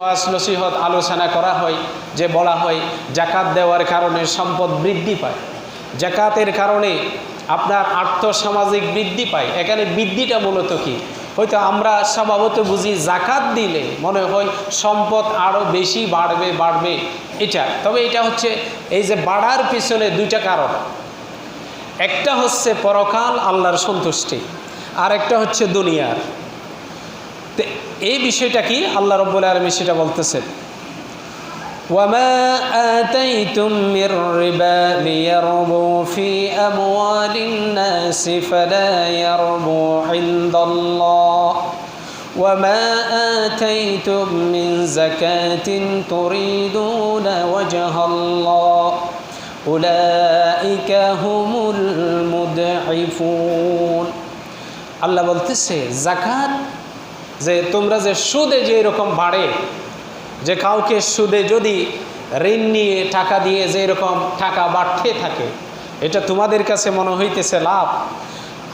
ওয়াজ নসিহত আলোচনা করা হয়, যে বলা হয় জাকাত দেওয়ার কারণে সম্পদ বৃদ্ধি পায়। জাকাতের কারণে আপনার আর্থসামাজিক বৃদ্ধি পায়। এখানে বৃদ্ধিটা মূলত কি? হয়তো আমরা স্বভাবত বুঝি জাকাত দিলে মনে হয় সম্পদ আরও বেশি বাড়বে বাড়বে। এটা, তবে এটা হচ্ছে এই যে বাড়ার পিছনে দুইটা কারণ। একটা হচ্ছে পরকাল আল্লাহর সন্তুষ্টি আর একটা হচ্ছে দুনিয়ার। এই বিষয়টা কি আল্লাহ রব্বুল আলমী সেটা বলতেছেন وما آتيتم من ربا ليربو في أموال الناس فلا يربو عند الله وما آتيتم من زكاة تريدون وجه الله أولئك هم المدعفون আল্লাহ বলতেছে জাকাত যে তোমরা যে সুদে যে এরকম বাড়ে, যে কাউকে সুদে যদি ঋণ নিয়ে টাকা দিয়ে যে এরকম টাকা বাড়তে থাকে, এটা তোমাদের কাছে মনে হইতেছে লাভ?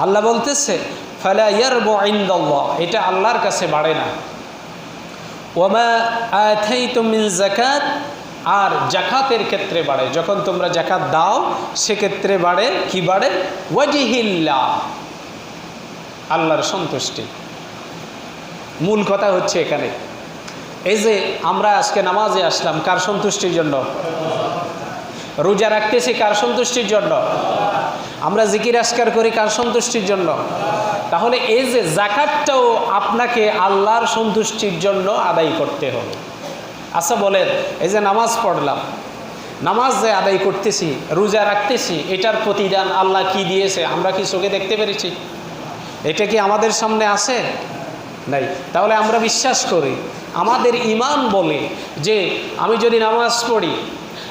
আল্লাহ বলতেছে, ফালা ইয়ারবু ইনদাল্লাহ এটা আল্লাহর কাছে বাড়ে না। ওমা আথাইতুম মিন জাকাত আর জাকাতের ক্ষেত্রে বাড়ে। যখন তোমরা জাকাত দাও, সেক্ষেত্রে বাড়ে, কি বাড়ে? ওয়াজিহিল্লা আল্লাহর সন্তুষ্টি। মূল কথা হচ্ছে এখানে। এই যে আমরা আজকে নামাজে আসলাম, কার সন্তুষ্টির জন্য? রোজা রাখতেছি কার সন্তুষ্টির জন্য? আমরা জিকির আসকার করি কার সন্তুষ্টির জন্য? তাহলে এই যে জাকাতটাও আপনাকে আল্লাহর সন্তুষ্টির জন্য আদায় করতে হবে। আচ্ছা বলেন, এই যে নামাজ পড়লাম, নামাজ যে আদায় করতেছি, রোজা রাখতেছি, এটার প্রতিদান আল্লাহ কি দিয়েছে? আমরা কি চোখে দেখতে পেরেছি? এটা কি আমাদের সামনে আছে? নাই। তাহলে আমরা বিশ্বাস করি, আমাদের ইমান বলে যে আমি যদি নামাজ পড়ি,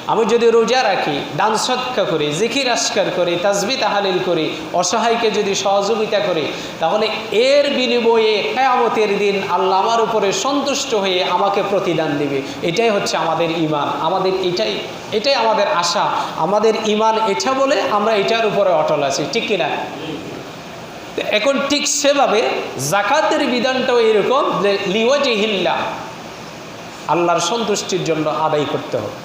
আমি যদি রোজা রাখি, দান সৎকা করি, জিকির আসকার করি তাজবি তাহালিল করি, অসহায়কে যদি সহযোগিতা করি, তাহলে এর বিনিময়ে কেয়ামতের দিন আল্লাহ আমার উপরে সন্তুষ্ট হয়ে আমাকে প্রতিদান দিবে। এটাই হচ্ছে আমাদের ইমান আমাদের এটাই এটাই আমাদের আশা। আমাদের ইমান এটা বলে আমরা এটার উপরে অটল আছি। ঠিক কিনা? এখন ঠিক সেভাবে জাকাতের বিধানটাও এরকম যে লিওয়াজে হিল্লা আল্লাহর সন্তুষ্টির জন্য আদায় করতে হবে।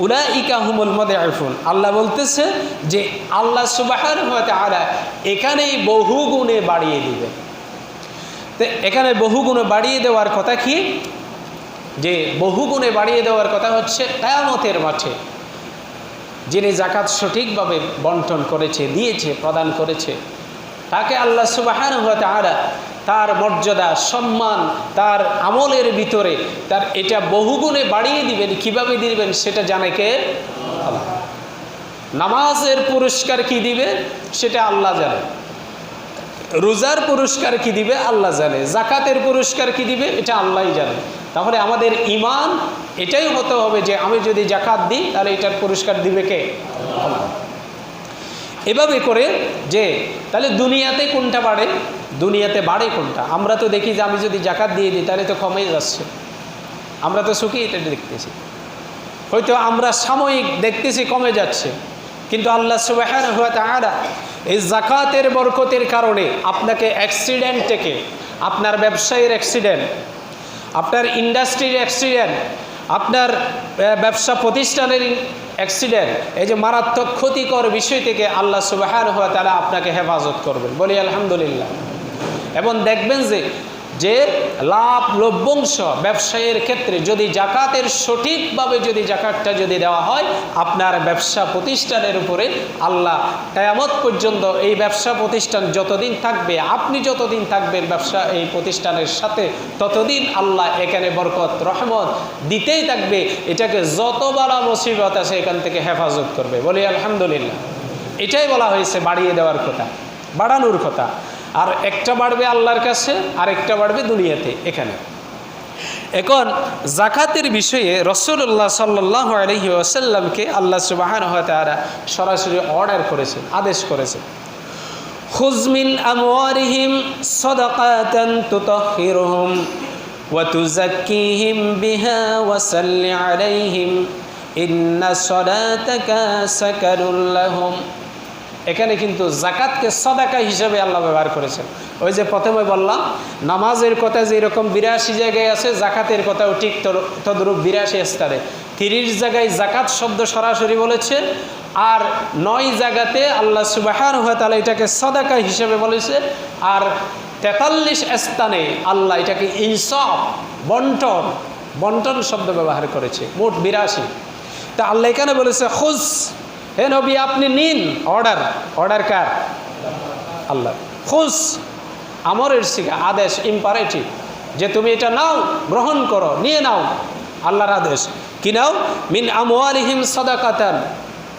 উলা ইকা হুমুল মদে আইফুন আল্লাহ বলতেছে যে আল্লাহ সুবাহার আলা এখানেই বহু গুণে বাড়িয়ে দিবে। তো এখানে বহু গুণে বাড়িয়ে দেওয়ার কথা কি? যে বহু গুণে বাড়িয়ে দেওয়ার কথা হচ্ছে কেয়ামতের মাঠে। যিনি জাকাত সঠিকভাবে বন্টন করেছে, দিয়েছে, প্রদান করেছে তাকে আল্লাহ সুবাহান তারা তার মর্যাদা, সম্মান, তার আমলের ভিতরে তার এটা বহুগুণে বাড়িয়ে দিবেন। কীভাবে দিবেন সেটা জানে কে? আল্লাহ। নামাজের পুরস্কার কি দিবে সেটা আল্লাহ জানে। রোজার পুরস্কার কি দিবে আল্লাহ জানে। জাকাতের পুরস্কার কি দিবে এটা আল্লাহই জানে। তাহলে আমাদের ইমান এটাই হতে হবে যে আমি যদি জাকাত দিই তাহলে এটার পুরস্কার দিবে কে? আল্লাহ। এভাবে করে যে, তাহলে দুনিয়াতে কোনটা বাড়ে? দুনিয়াতে বাড়ে কোনটা? আমরা তো দেখি যে আমি যদি জাকাত দিয়ে দিই, তাহলে তো কমে যাচ্ছে। আমরা তো সুখী, এটা দেখতেছি। হয়তো আমরা সাময়িক দেখতেছি, কমে যাচ্ছে। কিন্তু আল্লাহ তাহারা এই জাকাতের বরকতের কারণে আপনাকে অ্যাক্সিডেন্ট থেকে, আপনার ব্যবসায়ীর অ্যাক্সিডেন্ট আপনার ইন্ডাস্ট্রির অ্যাক্সিডেন্ট আপনার ব্যবসা প্রতিষ্ঠানের অ্যাক্সিডেন্ট, এই যে মারাত্মক ক্ষতিকর বিষয় থেকে আল্লাহ সুবাহান হওয়া তারা আপনাকে হেফাজত করবেন। বলি আলহামদুলিল্লাহ। এবং দেখবেন যে যে লাভ লভ্যংশ ব্যবসায়ের ক্ষেত্রে যদি জাকাতের সঠিকভাবে যদি জাকাতটা যদি দেওয়া হয়, আপনার ব্যবসা প্রতিষ্ঠানের উপরে আল্লাহ কেয়ামত পর্যন্ত এই ব্যবসা প্রতিষ্ঠান যতদিন থাকবে, আপনি যতদিন থাকবেন ব্যবসা এই প্রতিষ্ঠানের সাথে, ততদিন আল্লাহ এখানে বরকত, রহমত দিতেই থাকবে। এটাকে যত বালা মুসিবত আছে এখান থেকে হেফাজত করবে। বলি, আলহামদুলিল্লাহ। এটাই বলা হয়েছে বাড়িয়ে দেওয়ার কথা, বাড়ানোর কথা। আর একটা বাড়বে আল্লাহর কাছে, আর একটা বাড়বে দুনিয়াতে, এখানে। এখন, জাকাতের বিষয়ে রসুল্লাহ সাল্লাহ আলহি আসাল্লামকে আল্লাহ সুবাহান তারা সরাসরি অর্ডার করেছেন, আদেশ করেছেন। হুজমিন আমওয়ারিহিম সদাকাতান তুতাহহিরুহুম ওয়া বিহা ওয়া সাল্লি আলাইহিম ইন্না সালাতাকা এখানে কিন্তু জাকাতকে সদাকা হিসেবে আল্লাহ ব্যবহার করেছেন। ওই যে প্রথমে বললাম, নামাজের কথা যেরকম বিরাশি জায়গায় আছে, জাকাতের কথাও ঠিক তদ্রূপ বিরাশি স্তরে। তিরিশ জায়গায় জাকাত শব্দ সরাসরি বলেছে, আর নয় জায়গাতে আল্লাহ সুবাহান হয়ে তাহলে এটাকে সদাকা হিসেবে বলেছে, আর তেতাল্লিশ স্থানে আল্লাহ এটাকে ইনসাফ, বন্টন বন্টন শব্দ ব্যবহার করেছে। মোট বিরাশি। তা আল্লাহ এখানে বলেছে খুশ হে নবী, আপনি নিন অর্ডার। অর্ডার কার? আল্লাহ। খুশ আমরের শিখা, আদেশ ইম্পারেটিভ যে তুমি এটা নাও, গ্রহণ করো, নিয়ে নাও। আল্লাহর আদেশ। কি নাও? মিন আমওয়ালিহিম সদাকাতান।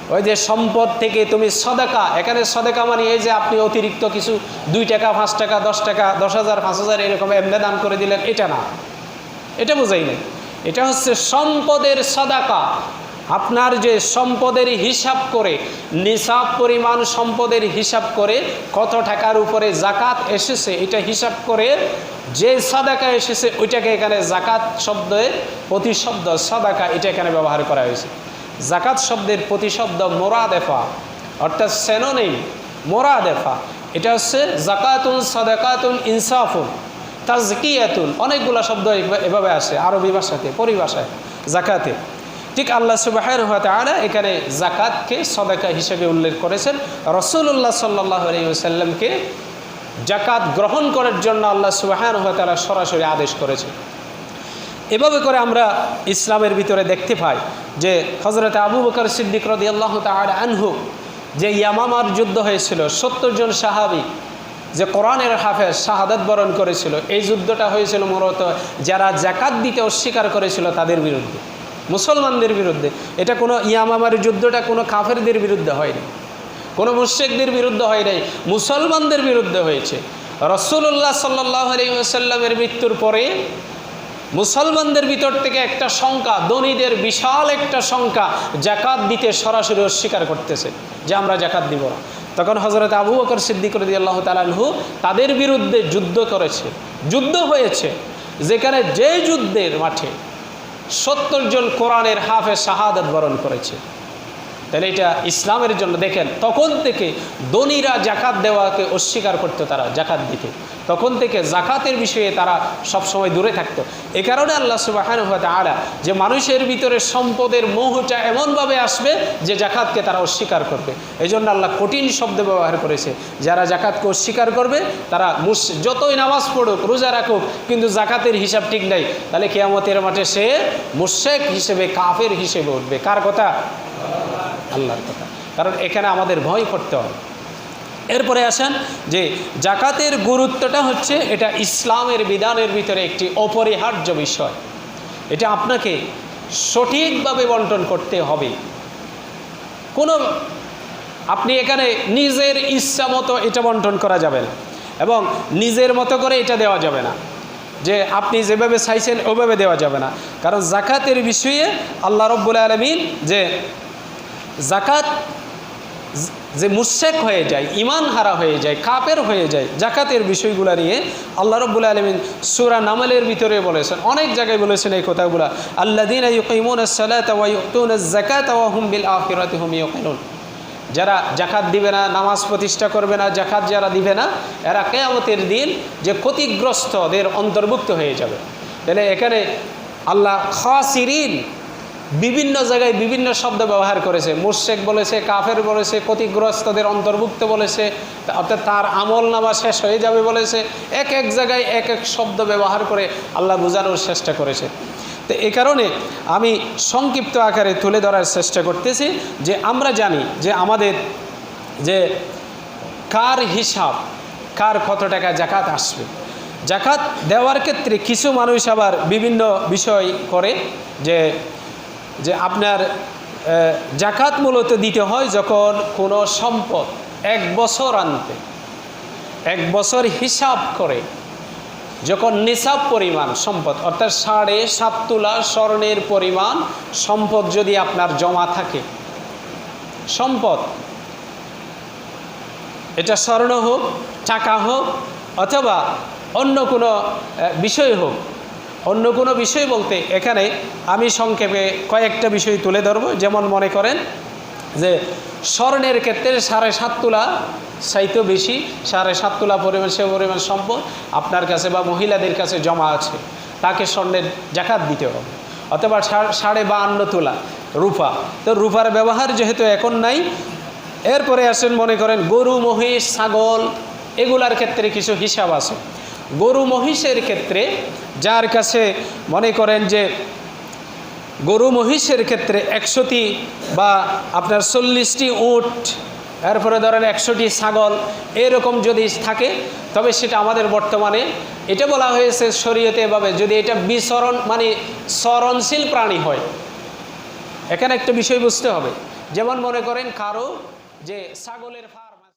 ওই যে সম্পদ থেকে তুমি সদাকা। এখানে সদাকা মানে এই যে আপনি অতিরিক্ত কিছু দুই টাকা, পাঁচ টাকা, দশ টাকা, দশ হাজার, পাঁচ হাজার এরকম এমনি দান করে দিলেন, এটা না। এটা বোঝাই না এটা হচ্ছে সম্পদের সদাকা। আপনার যে সম্পদের হিসাব করে, নিসাব পরিমাণ সম্পদের হিসাব করে কত টাকার উপরে জাকাত এসেছে, এটা হিসাব করে যে সাদাকা এসেছে, ওইটাকে এখানে জাকাত শব্দে প্রতিশব্দ, সাদাকা এটা এখানে ব্যবহার করা হয়েছে। জাকাত শব্দের প্রতিশব্দ মোরাদেফা, অর্থাৎ সেনোনিম মোরাদেফা, এটা হচ্ছে জাকাতুন, সাদাকাতুন, ইনসাফুন, তাজকিয়াতুন, অনেকগুলো শব্দ এভাবে আসে আরবি ভাষাতে, পরিভাষায়, জাকাতে। ঠিক আল্লাহ সুবাহের হাতে আনা এখানে জাকাতকে সদাকা হিসেবে উল্লেখ করেছেন। রসুল্লাহ সাল্লাহ আলাইসাল্লামকে জাকাত গ্রহণ করার জন্য আল্লাহ সুবাহান তারা সরাসরি আদেশ করেছে এভাবে করে আমরা ইসলামের ভিতরে দেখতে পাই যে হজরত আবু বকর সিদ্দিক রদি আল্লাহ আনহু যে ইয়ামামার যুদ্ধ হয়েছিল, সত্তর জন সাহাবি যে কোরআনের হাফেজ শাহাদাত বরণ করেছিল, এই যুদ্ধটা হয়েছিল মূলত যারা জাকাত দিতে অস্বীকার করেছিল তাদের বিরুদ্ধে। মুসলমানদের বিরুদ্ধে। এটা কোনো ইয়ামামার যুদ্ধটা কোনো কাফেরদের বিরুদ্ধে হয়নি। কোনো মুশ্রিকদের বিরুদ্ধে হয় নাই, মুসলমানদের বিরুদ্ধে হয়েছে। রসুল্লাহ সাল্লাহ আলাইসাল্লামের মৃত্যুর পরে মুসলমানদের ভিতর থেকে একটা সংখ্যা ধনীদের বিশাল একটা সংখ্যা জাকাত দিতে সরাসরি অস্বীকার করতেছে যে আমরা জাকাত দিব না। তখন হজরত আবু বকর সিদ্দিক রদি আল্লাহ তালাহু তাদের বিরুদ্ধে যুদ্ধ করেছে, যুদ্ধ হয়েছে। যেখানে যে যুদ্ধের মাঠে সত্তর জন কোরআনের হাফে শাহাদত বরণ করেছে। তাহলে এটা ইসলামের জন্য, দেখেন, তখন থেকে ধনীরা জাকাত দেওয়াকে অস্বীকার করতো তারা, জাকাত দিতে। তখন থেকে জাকাতের বিষয়ে তারা সবসময় দূরে থাকতো। এ কারণে আল্লাহ সুবাহান আলা যে মানুষের ভিতরে সম্পদের মোহটা এমনভাবে আসবে যে জাকাতকে তারা অস্বীকার করবে। এই জন্য আল্লাহ কঠিন শব্দ ব্যবহার করেছে। যারা জাকাতকে অস্বীকার করবে, তারা মুস, যতই নামাজ পড়ুক, রোজা রাখুক, কিন্তু জাকাতের হিসাব ঠিক নাই, তাহলে কেয়ামতের মাঠে সে মুশেক হিসেবে, কাফের হিসেবে উঠবে। কার কথা? আল্লাহর কথা। কারণ এখানে আমাদের ভয় করতে হবে। এরপরে আসেন যে জাকাতের গুরুত্বটা হচ্ছে এটা ইসলামের বিধানের ভিতরে একটি অপরিহার্য বিষয়। এটা আপনাকে সঠিকভাবে বন্টন করতে হবে। কোনো, আপনি এখানে নিজের ইচ্ছা মতো এটা বন্টন করা যাবে না এবং নিজের মতো করে এটা দেওয়া যাবে না। যে আপনি যেভাবে চাইছেন ওভাবে দেওয়া যাবে না। কারণ জাকাতের বিষয়ে আল্লাহ রব্বুল আলমিন যে জাকাত যে মুশেক হয়ে যায় ইমান হারা হয়ে যায় কাপের হয়ে যায়, জাকাতের বিষয়গুলো নিয়ে আল্লাহ রব্বুল আলমিন সুরা নামালের ভিতরে বলেছেন। অনেক জায়গায় বলেছেন এই কথাগুলো আল্লাহ দিন যারা জাকাত দিবে না, নামাজ প্রতিষ্ঠা করবে না, জাকাত যারা দিবে না, এরা কেয়ামতের দিন যে ক্ষতিগ্রস্তদের অন্তর্ভুক্ত হয়ে যাবে। তাহলে এখানে আল্লাহ খাসিরিন বিভিন্ন জায়গায় বিভিন্ন শব্দ ব্যবহার করেছে। মুর্শেক বলেছে, কাফের বলেছে, ক্ষতিগ্রস্তদের অন্তর্ভুক্ত বলেছে, অর্থাৎ তার আমল নামা শেষ হয়ে যাবে বলেছে। এক এক জায়গায় এক এক শব্দ ব্যবহার করে আল্লাহ বোঝানোর চেষ্টা করেছে। তো এই কারণে আমি সংক্ষিপ্ত আকারে তুলে ধরার চেষ্টা করতেছি যে আমরা জানি যে আমাদের যে কার হিসাব, কার কত টাকা জাকাত আসবে। জাকাত দেওয়ার ক্ষেত্রে কিছু মানুষ আবার বিভিন্ন বিষয় করে যে যে আপনার জাকাত মূলত দিতে হয় যখন কোনো সম্পদ এক বছর আনতে, এক বছর হিসাব করে, যখন নিসাব পরিমাণ সম্পদ, অর্থাৎ সাড়ে সাত তোলা স্বর্ণের পরিমাণ সম্পদ যদি আপনার জমা থাকে, সম্পদ, এটা স্বর্ণ হোক, টাকা হোক, অথবা অন্য কোনো বিষয় হোক অন্য কোনো বিষয় বলতে এখানে আমি সংক্ষেপে কয়েকটা বিষয় তুলে ধরবো। যেমন মনে করেন যে স্বর্ণের ক্ষেত্রে সাড়ে সাত তোলা চাইতেও বেশি, সাড়ে সাত তোলা পরিমাণ সে পরিমাণ সম্পদ আপনার কাছে বা মহিলাদের কাছে জমা আছে। তাকে স্বর্ণের জাকাত দিতে হবে। অথবা সাড়ে বাহান্ন তোলা, রূপা। তো রূপার ব্যবহার যেহেতু এখন নাই, এরপরে আসেন মনে করেন গরু, মহিষ, ছাগল, এগুলার ক্ষেত্রে কিছু হিসাব আছে। গরু মহিষের ক্ষেত্রে, যার কাছে মনে করেন যে গরু মহিষের ক্ষেত্রে একশোটি বা আপনার চল্লিশটি উট, এরপরে ধরেন একশোটি ছাগল, এরকম যদি থাকে, তবে সেটা আমাদের বর্তমানে, এটা বলা হয়েছে শরীয়তে এভাবে, যদি এটা বিচরণ মানে চরণশীল প্রাণী হয়। এখানে একটা বিষয় বুঝতে হবে। যেমন মনে করেন কারও যে ছাগলের